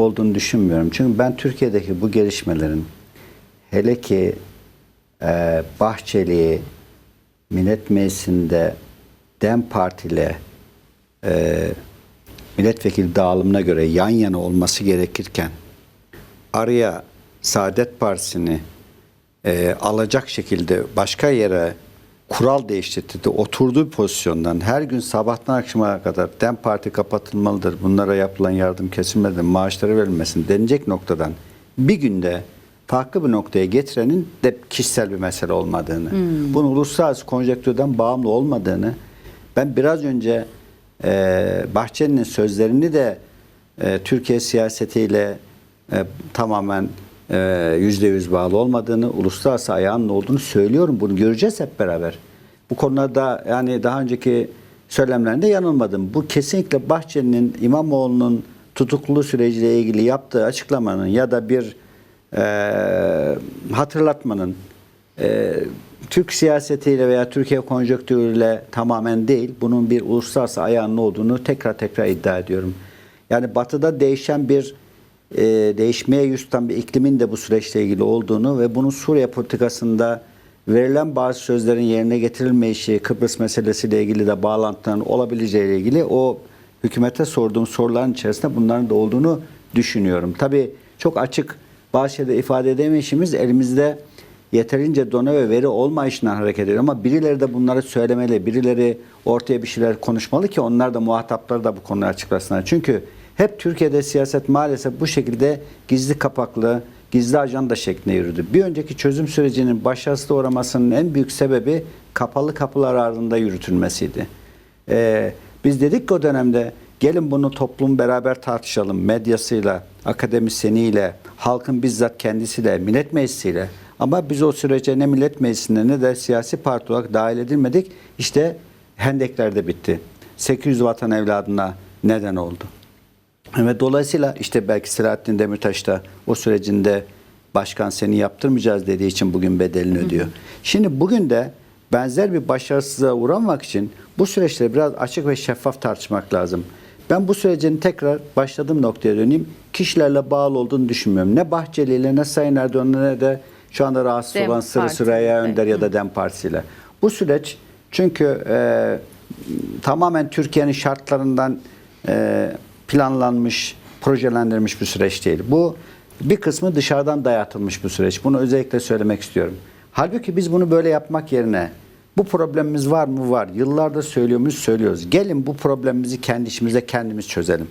olduğunu düşünmüyorum. Çünkü ben Türkiye'deki bu gelişmelerin hele ki e, Bahçeli Millet Meclisi'nde DEM Parti ile e, milletvekili dağılımına göre yan yana olması gerekirken araya Saadet Partisi'ni e, alacak şekilde başka yere kural değiştirdi. Oturduğu pozisyondan her gün sabahtan akşama kadar DEM Parti kapatılmalıdır. Bunlara yapılan yardım kesilmelidir. Maaşları verilmesin denecek noktadan bir günde farklı bir noktaya getirenin de kişisel bir mesele olmadığını, bunun uluslararası konjektürden bağımlı olmadığını ben biraz önce e, Bahçeli'nin sözlerini de e, Türkiye siyasetiyle e, tamamen e, yüzde yüz bağlı olmadığını, uluslararası ayağının olduğunu söylüyorum. Bunu göreceğiz hep beraber. Bu konularda yani daha önceki söylemlerinde yanılmadım. Bu kesinlikle Bahçeli'nin İmamoğlu'nun tutukluluğu süreciyle ilgili yaptığı açıklamanın ya da bir e, hatırlatmanın e, Türk siyasetiyle veya Türkiye konjonktürüyle tamamen değil, bunun bir uluslararası ayağının olduğunu tekrar tekrar iddia ediyorum. Yani batıda değişen bir e, değişmeye yüz tutan bir iklimin de bu süreçle ilgili olduğunu ve bunun Suriye politikasında verilen bazı sözlerin yerine getirilmeyişi, Kıbrıs meselesiyle ilgili de bağlantıların olabileceğiyle ilgili o hükümete sorduğum soruların içerisinde bunların da olduğunu düşünüyorum. Tabii çok açık bazı şeyleri ifade edemeyişimiz elimizde yeterince dona ve veri olmayışından hareket ediyor. Ama birileri de bunları söylemeli, birileri ortaya bir şeyler konuşmalı ki onlar da muhatapları da bu konuyu açıklasınlar. Çünkü hep Türkiye'de siyaset maalesef bu şekilde gizli kapaklı, gizli ajanda şeklinde yürüdü. Bir önceki çözüm sürecinin başarısız uğramasının en büyük sebebi kapalı kapılar ardında yürütülmesiydi. Ee, biz dedik ki o dönemde gelin bunu toplum beraber tartışalım medyasıyla, akademisyeniyle, halkın bizzat kendisiyle, millet meclisiyle. Ama biz o sürece ne millet meclisinde ne de siyasi parti olarak dahil edilmedik. İşte hendekler de bitti. 800 vatan evladına neden oldu. Ve dolayısıyla işte belki Selahattin Demirtaş da o sürecinde başkan seni yaptırmayacağız dediği için bugün bedelini ödüyor. Şimdi bugün de benzer bir başarısızlığa uğramak için bu süreçleri biraz açık ve şeffaf tartışmak lazım. Ben bu sürecin tekrar başladığım noktaya döneyim. Kişilerle bağlı olduğunu düşünmüyorum. Ne Bahçeli ile ne Sayın Erdoğan'la ne de şu anda rahatsız Dem olan Sırı. Süreyya Önder ya Hı. da DEM Partisi ile. Bu süreç çünkü e, tamamen Türkiye'nin şartlarından e, planlanmış, projelendirilmiş bir süreç değil. Bu bir kısmı dışarıdan dayatılmış bir süreç. Bunu özellikle söylemek istiyorum. Halbuki biz bunu böyle yapmak yerine bu problemimiz var mı? Var. Yıllardır söylüyor muyuz? Söylüyoruz. Gelin bu problemimizi kendi işimize kendimiz çözelim.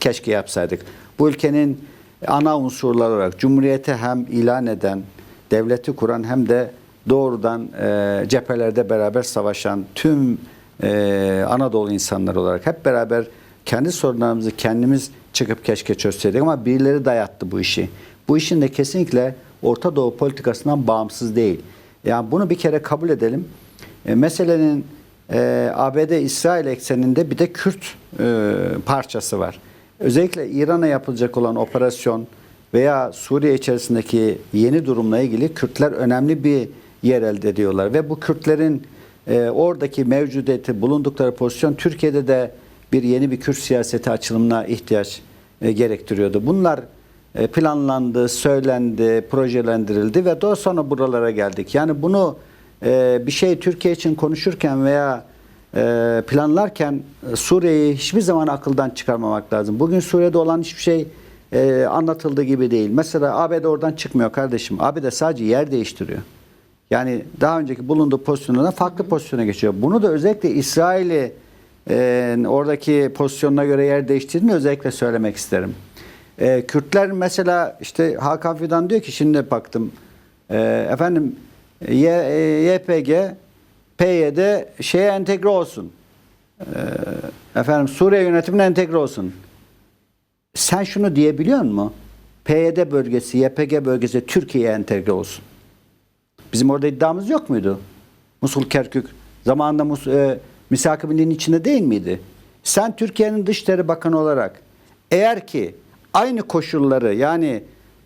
Keşke yapsaydık. Bu ülkenin ana unsurlar olarak Cumhuriyeti hem ilan eden, devleti kuran hem de doğrudan e, cephelerde beraber savaşan tüm e, Anadolu insanları olarak hep beraber kendi sorunlarımızı kendimiz çıkıp keşke çözseydik ama birileri dayattı bu işi. Bu işin de kesinlikle Orta Doğu politikasından bağımsız değil. Yani bunu bir kere kabul edelim. E, meselenin e, ABD-İsrail ekseninde bir de Kürt e, parçası var. Özellikle İran'a yapılacak olan operasyon veya Suriye içerisindeki yeni durumla ilgili Kürtler önemli bir yer elde ediyorlar ve bu Kürtlerin e, oradaki mevcudiyeti bulundukları pozisyon Türkiye'de de bir yeni bir Kürt siyaseti açılımına ihtiyaç e, gerektiriyordu. Bunlar e, planlandı, söylendi, projelendirildi ve daha sonra buralara geldik. Yani bunu e, bir şey Türkiye için konuşurken veya e, planlarken Suriye'yi hiçbir zaman akıldan çıkarmamak lazım. Bugün Suriye'de olan hiçbir şey e, anlatıldığı gibi değil. Mesela ABD oradan çıkmıyor kardeşim. ABD sadece yer değiştiriyor. Yani daha önceki bulunduğu pozisyondan farklı pozisyona geçiyor. Bunu da özellikle İsrail'i e, oradaki pozisyonuna göre yer değiştirdiğini özellikle söylemek isterim. E, Kürtler mesela işte Hakan Fidan diyor ki şimdi baktım e, efendim Y, e, YPG PYD şeye entegre olsun. E, efendim Suriye yönetimine entegre olsun. Sen şunu diyebiliyor musun? PYD bölgesi, YPG bölgesi Türkiye'ye entegre olsun. Bizim orada iddiamız yok muydu? Musul, Kerkük zamanında Mus e, misak-ı millinin içinde değil miydi? Sen Türkiye'nin Dışişleri Bakanı olarak eğer ki aynı koşulları yani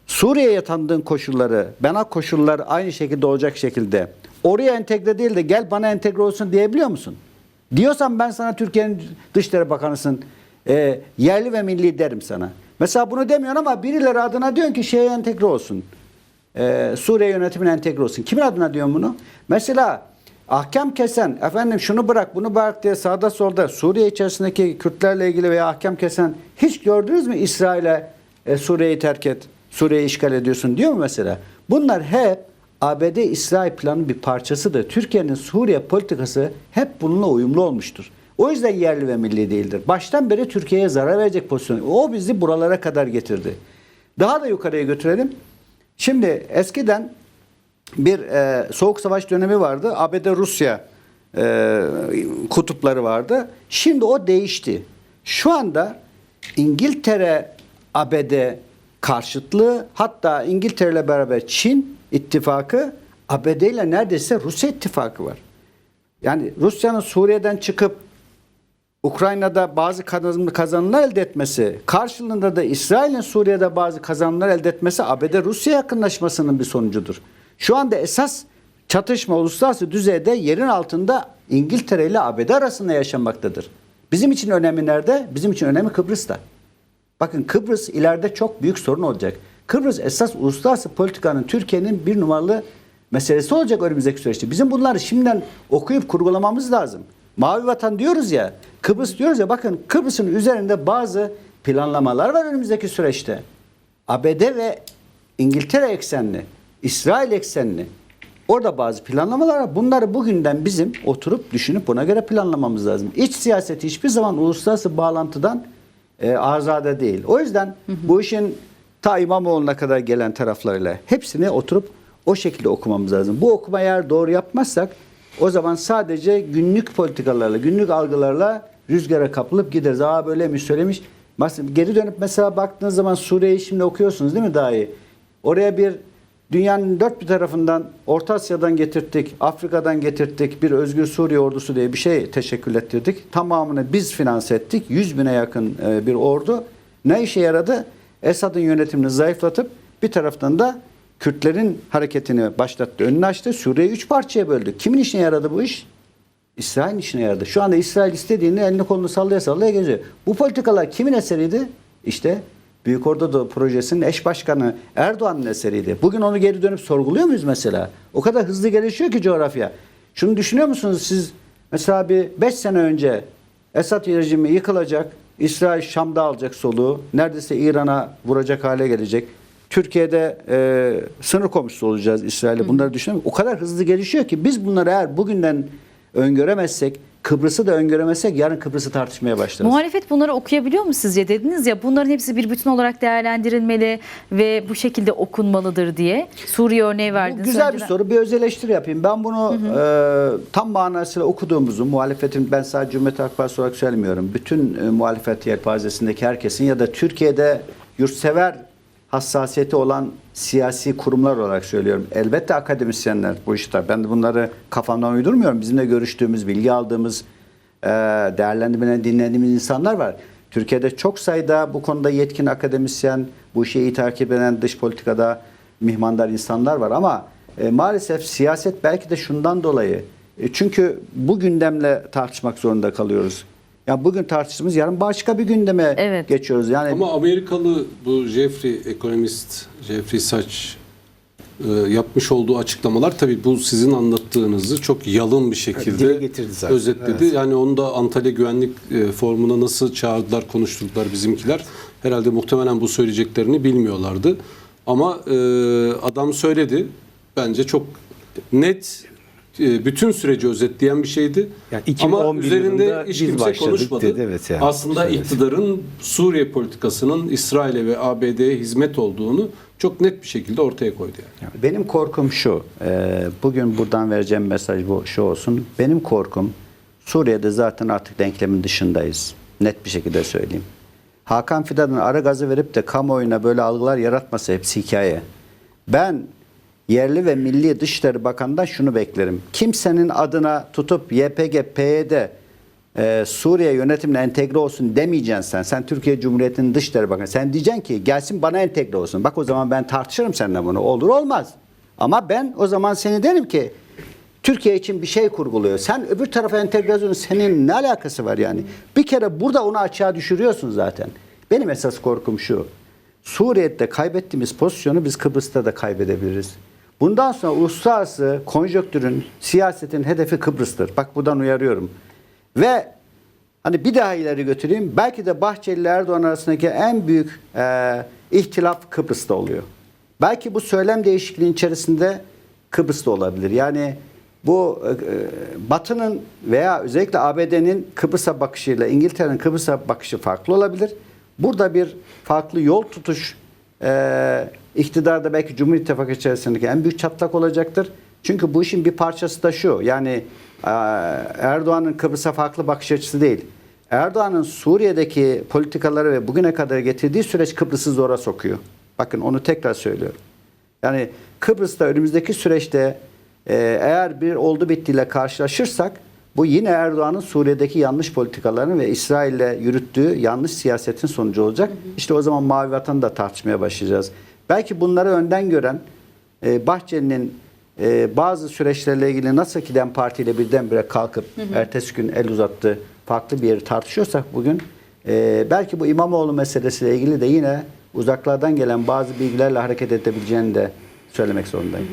Suriye'ye tanıdığın koşulları, bana koşullar aynı şekilde olacak şekilde oraya entegre değil de gel bana entegre olsun diyebiliyor musun? Diyorsan ben sana Türkiye'nin Dışişleri Bakanısın, e, yerli ve milli derim sana. Mesela bunu demiyorsun ama birileri adına diyorsun ki şeye entegre olsun. Ee, Suriye yönetimine entegre olsun. Kimin adına diyorsun bunu? Mesela ahkam kesen, efendim şunu bırak bunu bırak diye sağda solda Suriye içerisindeki Kürtlerle ilgili veya ahkam kesen hiç gördünüz mü İsrail'e e, Suriye'yi terk et, Suriye'yi işgal ediyorsun diyor mu mesela? Bunlar hep ABD-İsrail planının bir parçasıdır. Türkiye'nin Suriye politikası hep bununla uyumlu olmuştur. O yüzden yerli ve milli değildir. Baştan beri Türkiye'ye zarar verecek pozisyon. O bizi buralara kadar getirdi. Daha da yukarıya götürelim. Şimdi eskiden bir e, soğuk savaş dönemi vardı. ABD-Rusya e, kutupları vardı. Şimdi o değişti. Şu anda İngiltere ABD karşıtlığı hatta İngiltere ile beraber Çin ittifakı ABD ile neredeyse Rusya ittifakı var. Yani Rusya'nın Suriye'den çıkıp Ukrayna'da bazı kazan- kazanımlar elde etmesi, karşılığında da İsrail'in Suriye'de bazı kazanımlar elde etmesi ABD-Rusya yakınlaşmasının bir sonucudur. Şu anda esas çatışma uluslararası düzeyde yerin altında İngiltere ile ABD arasında yaşanmaktadır. Bizim için önemi nerede? Bizim için önemi Kıbrıs'ta. Bakın Kıbrıs ileride çok büyük sorun olacak. Kıbrıs esas uluslararası politikanın Türkiye'nin bir numaralı meselesi olacak önümüzdeki süreçte. Bizim bunları şimdiden okuyup kurgulamamız lazım. Mavi vatan diyoruz ya, Kıbrıs diyoruz ya bakın Kıbrıs'ın üzerinde bazı planlamalar var önümüzdeki süreçte. ABD ve İngiltere eksenli, İsrail eksenli. Orada bazı planlamalar var. Bunları bugünden bizim oturup düşünüp buna göre planlamamız lazım. İç siyaseti hiçbir zaman uluslararası bağlantıdan e, azade değil. O yüzden bu işin ta İmamoğlu'na kadar gelen taraflarıyla hepsini oturup o şekilde okumamız lazım. Bu okuma eğer doğru yapmazsak o zaman sadece günlük politikalarla, günlük algılarla rüzgara kapılıp gideriz. Aa böyle mi söylemiş. Geri dönüp mesela baktığınız zaman Suriye'yi şimdi okuyorsunuz değil mi daha iyi? Oraya bir dünyanın dört bir tarafından Orta Asya'dan getirttik, Afrika'dan getirttik, bir Özgür Suriye ordusu diye bir şey teşekkül ettirdik. Tamamını biz finanse ettik. 100 bine yakın e, bir ordu. Ne işe yaradı? Esad'ın yönetimini zayıflatıp bir taraftan da Kürtlerin hareketini başlattı, önünü açtı. Suriye'yi üç parçaya böldü. Kimin işine yaradı bu iş? İsrail'in işine yaradı. Şu anda İsrail istediğini elini kolunu sallaya sallaya geziyor. Bu politikalar kimin eseriydi? İşte Büyük Ordu'da projesinin eş başkanı Erdoğan'ın eseriydi. Bugün onu geri dönüp sorguluyor muyuz mesela? O kadar hızlı gelişiyor ki coğrafya. Şunu düşünüyor musunuz siz? Mesela bir 5 sene önce Esad rejimi yıkılacak, İsrail Şam'da alacak soluğu, neredeyse İran'a vuracak hale gelecek. Türkiye'de e, sınır komşusu olacağız İsrail'e. Bunları düşünüyorum. O kadar hızlı gelişiyor ki biz bunları eğer bugünden öngöremezsek, Kıbrıs'ı da öngöremezsek yarın Kıbrıs'ı tartışmaya başlarız. Muhalefet bunları okuyabiliyor mu sizce? Dediniz ya bunların hepsi bir bütün olarak değerlendirilmeli ve bu şekilde okunmalıdır diye. Suriye örneği Bu verdiniz. güzel bir önceden. soru. Bir öz eleştiri yapayım. Ben bunu e, tam manasıyla okuduğumuzu, muhalefetin ben sadece Cumhuriyet Halk Partisi olarak söylemiyorum. Bütün e, muhalefet yelpazesindeki herkesin ya da Türkiye'de yurtsever hassasiyeti olan siyasi kurumlar olarak söylüyorum. Elbette akademisyenler bu işte. Ben de bunları kafamdan uydurmuyorum. Bizimle görüştüğümüz, bilgi aldığımız, e, değerlendirmelerini dinlediğimiz insanlar var. Türkiye'de çok sayıda bu konuda yetkin akademisyen, bu işi iyi takip eden dış politikada mihmandar insanlar var ama e, maalesef siyaset belki de şundan dolayı e, çünkü bu gündemle tartışmak zorunda kalıyoruz. Ya bugün tartıştığımız yarın başka bir gündeme Evet. geçiyoruz. Yani Ama Amerikalı bu Jeffrey ekonomist Jeffrey Sachs e, yapmış olduğu açıklamalar tabii bu sizin anlattığınızı çok yalın bir şekilde dile getirdi zaten. özetledi. Yani onu da Antalya Güvenlik e, Forumu'na nasıl çağırdılar, konuşturdular bizimkiler. Herhalde muhtemelen bu söyleyeceklerini bilmiyorlardı. Ama e, adam söyledi. Bence çok net bütün süreci özetleyen bir şeydi. Yani 2011 Ama üzerinde hiç kimse konuşmadı. dedi, evet yani. Aslında Söyledi. iktidarın Suriye politikasının İsrail'e ve ABD'ye hizmet olduğunu çok net bir şekilde ortaya koydu yani. Benim korkum şu. e, bugün buradan vereceğim mesaj bu şu olsun. Benim korkum Suriye'de zaten artık denklemin dışındayız. Net bir şekilde söyleyeyim. Hakan Fidan'ın ara gazı verip de kamuoyuna böyle algılar yaratması hepsi hikaye. Ben yerli ve milli Dışişleri Bakanı'ndan şunu beklerim. Kimsenin adına tutup YPG, PYD e, Suriye yönetimine entegre olsun demeyeceksin sen. Sen Türkiye Cumhuriyeti'nin Dışişleri Bakanı. Sen diyeceksin ki gelsin bana entegre olsun. Bak o zaman ben tartışırım seninle bunu. Olur olmaz. Ama ben o zaman seni derim ki Türkiye için bir şey kurguluyor. Sen öbür tarafa entegrasyonun senin ne alakası var yani? Bir kere burada onu açığa düşürüyorsun zaten. Benim esas korkum şu. Suriye'de kaybettiğimiz pozisyonu biz Kıbrıs'ta da kaybedebiliriz. Bundan sonra uluslararası konjonktürün, siyasetin hedefi Kıbrıs'tır. Bak buradan uyarıyorum. Ve hani bir daha ileri götüreyim. Belki de Bahçeli ile Erdoğan arasındaki en büyük e, ihtilaf Kıbrıs'ta oluyor. Belki bu söylem değişikliğinin içerisinde Kıbrıs'ta olabilir. Yani bu e, e, Batı'nın veya özellikle ABD'nin Kıbrıs'a bakışıyla İngiltere'nin Kıbrıs'a bakışı farklı olabilir. Burada bir farklı yol tutuş e, iktidarda belki Cumhur İttifakı içerisindeki en büyük çatlak olacaktır. Çünkü bu işin bir parçası da şu. Yani e, Erdoğan'ın Kıbrıs'a farklı bakış açısı değil. Erdoğan'ın Suriye'deki politikaları ve bugüne kadar getirdiği süreç Kıbrıs'ı zora sokuyor. Bakın onu tekrar söylüyorum. Yani Kıbrıs'ta önümüzdeki süreçte e, eğer bir oldu bittiyle karşılaşırsak bu yine Erdoğan'ın Suriye'deki yanlış politikalarını ve İsrail'le yürüttüğü yanlış siyasetin sonucu olacak. İşte o zaman Mavi Vatan'ı da tartışmaya başlayacağız. Belki bunları önden gören e, Bahçeli'nin e, bazı süreçlerle ilgili nasıl ki DEM Parti ile birdenbire kalkıp ertesi gün el uzattı farklı bir yeri tartışıyorsak bugün e, belki bu İmamoğlu meselesiyle ilgili de yine uzaklardan gelen bazı bilgilerle hareket edebileceğini de söylemek zorundayım.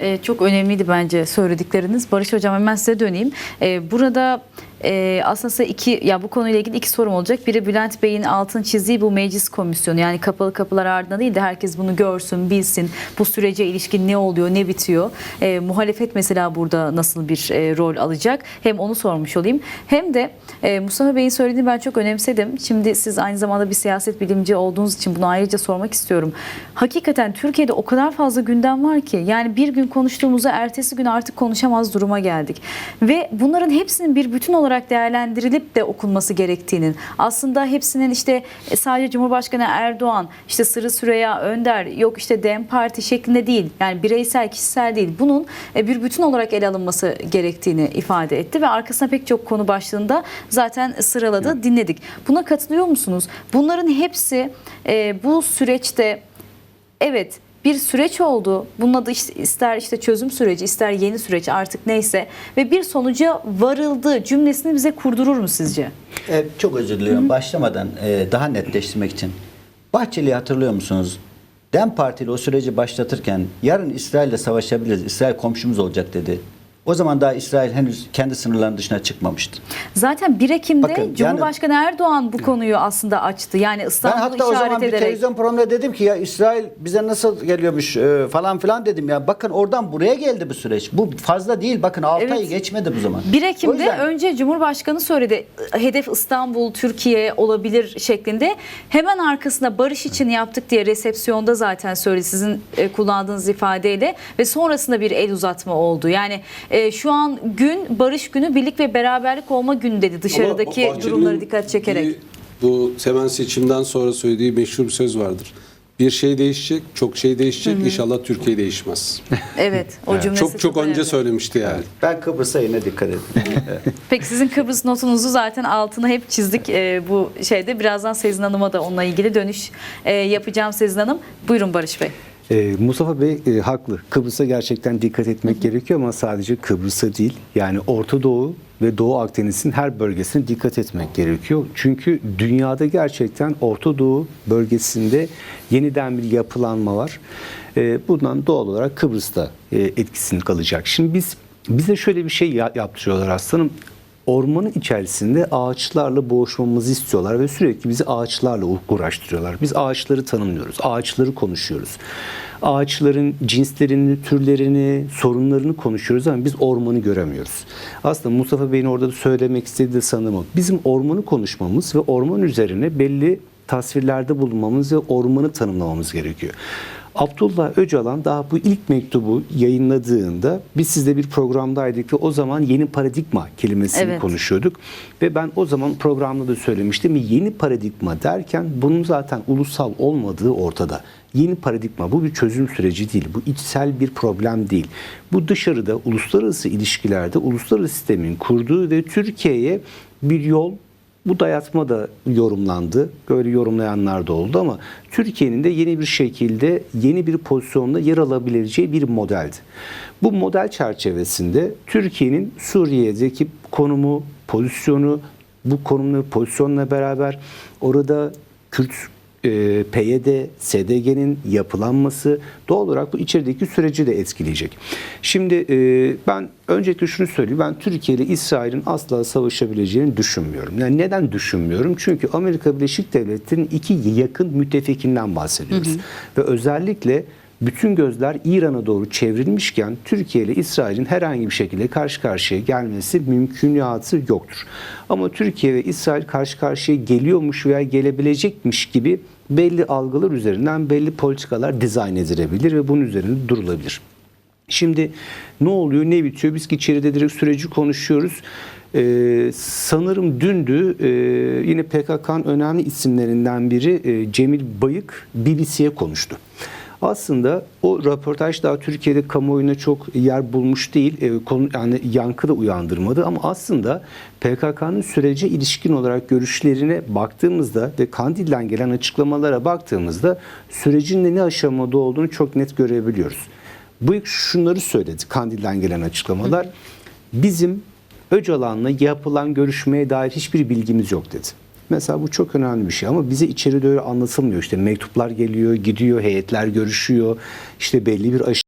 Ee, çok önemliydi bence söyledikleriniz. Barış Hocam hemen size döneyim. Ee, burada e, aslında iki ya bu konuyla ilgili iki sorum olacak. Biri Bülent Bey'in altın çizdiği bu meclis komisyonu yani kapalı kapılar ardında değil de herkes bunu görsün, bilsin. Bu sürece ilişkin ne oluyor, ne bitiyor. Ee, muhalefet mesela burada nasıl bir e, rol alacak? Hem onu sormuş olayım. Hem de e, Mustafa Bey'in söylediğini ben çok önemsedim. Şimdi siz aynı zamanda bir siyaset bilimci olduğunuz için bunu ayrıca sormak istiyorum. Hakikaten Türkiye'de o kadar fazla gündem var ki yani bir gün konuştuğumuzda ertesi gün artık konuşamaz duruma geldik. Ve bunların hepsinin bir bütün olarak değerlendirilip de okunması gerektiğinin aslında hepsinin işte e, sadece Cumhurbaşkanı Erdoğan işte Sırrı Süreyya Önder yok işte DEM Parti şeklinde değil yani bireysel kişisel değil bunun e, bir bütün olarak ele alınması gerektiğini ifade etti ve arkasına pek çok konu başlığında zaten sıraladı dinledik. Buna katılıyor musunuz? Bunların hepsi e, bu süreçte evet bir süreç oldu. Bunun adı işte ister işte çözüm süreci, ister yeni süreç artık neyse ve bir sonuca varıldı cümlesini bize kurdurur mu sizce? E, çok özür diliyorum. Başlamadan e, daha netleştirmek için. Bahçeli'yi hatırlıyor musunuz? DEM Parti ile o süreci başlatırken yarın İsrail'le savaşabiliriz, İsrail komşumuz olacak dedi. O zaman daha İsrail henüz kendi sınırlarının dışına çıkmamıştı. Zaten 1 Ekim'de Bakın, yani- Cumhurbaşkanı Erdoğan bu konuyu aslında açtı. Yani Ben İstanbul'u hatta o işaret zaman bir ederek. televizyon programında dedim ki ya İsrail bize nasıl geliyormuş e, falan filan dedim ya. Bakın oradan buraya geldi bu süreç. Bu fazla değil. Bakın 6 Evet. ay geçmedi bu zaman. 1 O Ekim'de yüzden- önce Cumhurbaşkanı söyledi hedef İstanbul, Türkiye olabilir şeklinde. Hemen arkasında barış için yaptık diye resepsiyonda zaten söyledi sizin e, kullandığınız ifadeyle ve sonrasında bir el uzatma oldu. Yani e, şu an gün barış günü birlik ve beraberlik olma günü dedi dışarıdaki Ama durumları dikkat çekerek. bir- bu Seven seçimden sonra söylediği meşhur bir söz vardır. Bir şey değişecek, çok şey değişecek. İnşallah Türkiye değişmez. Evet, o cümlesi çok çok önce önemli. söylemişti yani. Ben Kıbrıs'a yine dikkat edin. Peki sizin Kıbrıs notunuzu zaten altına hep çizdik e, bu şeyde. Birazdan Sezin Hanım'a da onunla ilgili dönüş e, yapacağım Sezin Hanım. Buyurun Barış Bey. Ee, Mustafa Bey e, haklı. Kıbrıs'a gerçekten dikkat etmek gerekiyor ama sadece Kıbrıs'a değil. Yani Orta Doğu ve Doğu Akdeniz'in her bölgesine dikkat etmek gerekiyor. Çünkü dünyada gerçekten Orta Doğu bölgesinde yeniden bir yapılanma var. Ee, bundan doğal olarak Kıbrıs'ta e, etkisini kalacak. Şimdi biz bize şöyle bir şey ya- yaptırıyorlar aslanım ormanın içerisinde ağaçlarla boğuşmamızı istiyorlar ve sürekli bizi ağaçlarla uğraştırıyorlar. Biz ağaçları tanımlıyoruz, ağaçları konuşuyoruz. Ağaçların cinslerini, türlerini, sorunlarını konuşuyoruz ama biz ormanı göremiyoruz. Aslında Mustafa Bey'in orada da söylemek istediği de sanırım. Bizim ormanı konuşmamız ve orman üzerine belli tasvirlerde bulunmamız ve ormanı tanımlamamız gerekiyor. Abdullah Öcalan daha bu ilk mektubu yayınladığında biz sizde bir programdaydık ve o zaman yeni paradigma kelimesini Evet. konuşuyorduk. Ve ben o zaman programda da söylemiştim. Yeni paradigma derken bunun zaten ulusal olmadığı ortada. Yeni paradigma bu bir çözüm süreci değil. Bu içsel bir problem değil. Bu dışarıda uluslararası ilişkilerde uluslararası sistemin kurduğu ve Türkiye'ye bir yol bu dayatma da yorumlandı. Böyle yorumlayanlar da oldu ama Türkiye'nin de yeni bir şekilde yeni bir pozisyonda yer alabileceği bir modeldi. Bu model çerçevesinde Türkiye'nin Suriye'deki konumu, pozisyonu, bu konumlu pozisyonla beraber orada Kürt e, PYD, SDG'nin yapılanması doğal olarak bu içerideki süreci de etkileyecek. Şimdi e, ben öncelikle şunu söyleyeyim. Ben Türkiye ile İsrail'in asla savaşabileceğini düşünmüyorum. Yani neden düşünmüyorum? Çünkü Amerika Birleşik Devletleri'nin iki yakın müttefikinden bahsediyoruz. Ve özellikle bütün gözler İran'a doğru çevrilmişken Türkiye ile İsrail'in herhangi bir şekilde karşı karşıya gelmesi mümkünatı yoktur. Ama Türkiye ve İsrail karşı karşıya geliyormuş veya gelebilecekmiş gibi belli algılar üzerinden belli politikalar dizayn edilebilir ve bunun üzerinde durulabilir. Şimdi ne oluyor, ne bitiyor? Biz içeride direkt süreci konuşuyoruz. Ee, sanırım dündü e, yine PKK'nın önemli isimlerinden biri e, Cemil Bayık BBC'ye konuştu. Aslında o röportaj daha Türkiye'de kamuoyuna çok yer bulmuş değil, e, konu, yani yankı da uyandırmadı ama aslında PKK'nın sürece ilişkin olarak görüşlerine baktığımızda ve Kandil'den gelen açıklamalara baktığımızda sürecin de ne aşamada olduğunu çok net görebiliyoruz. Bu şunları söyledi Kandil'den gelen açıklamalar. Bizim Öcalan'la yapılan görüşmeye dair hiçbir bilgimiz yok dedi. Mesela bu çok önemli bir şey ama bize içeride öyle anlatılmıyor. İşte mektuplar geliyor, gidiyor, heyetler görüşüyor. İşte belli bir aşama